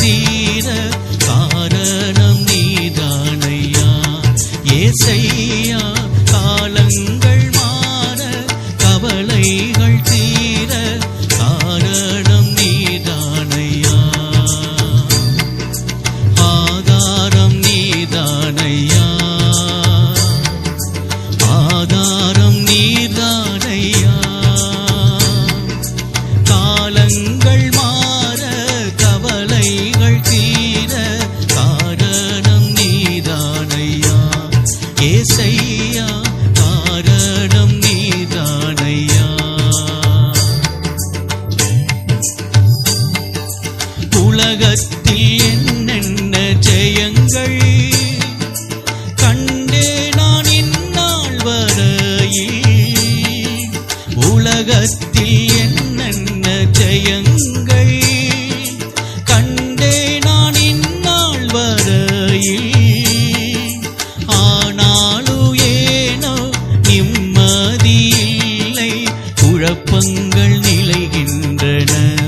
தீர உலகத்தில் என்னென்ன ஜெயங்கள்? கண்டே நான் இந்நாள் வரையில். உலகத்தில் என்னென்ன ஜெயங்கள்? கண்டே நான் இந்நாள் வரையில். ஆனாலும் ஏனோ நிம்மதியில்லை குழப்பங்கள் நிலைகின்றன.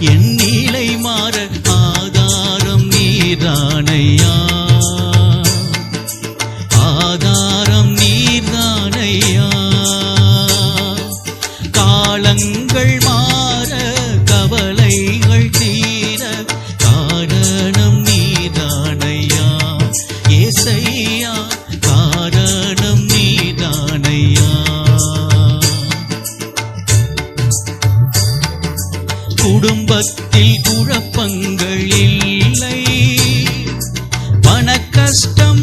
என் நிலை மா குடும்பத்தில் குழப்பங்கள் இல்லை. பண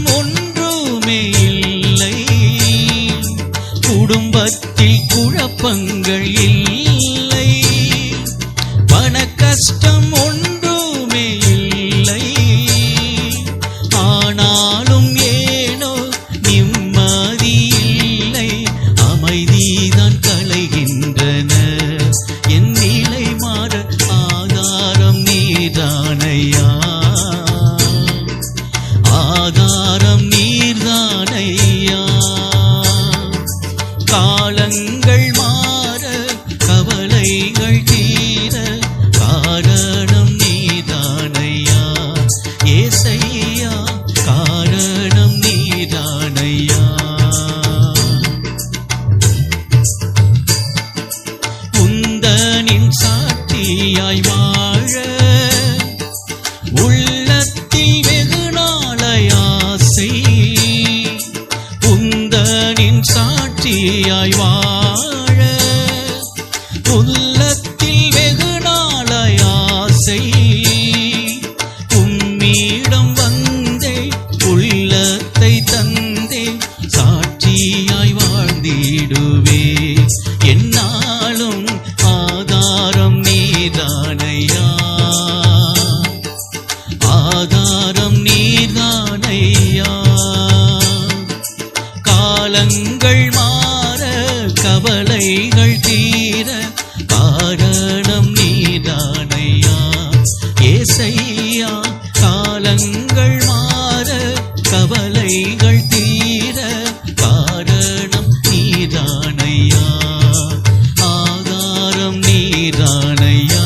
ஒன்றுமே இல்லை. குடும்பத்தில் குழப்பங்கள் இல்லை. சாட்சியாய் வாழ. உள்ளத்தில் வெகு நாளையாசை உம்மிடம் வந்தே கவலைகள் தீர காரணம் நீரானையா ஆதாரம் நீரானையா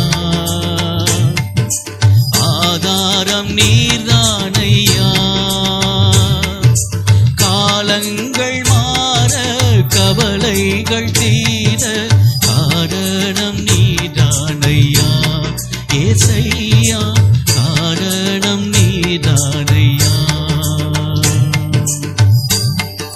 ஆதாரம் நீரானையா காலங்கள் மாற கவலைகள் தீர காரணம் நீரானையா ஏசையா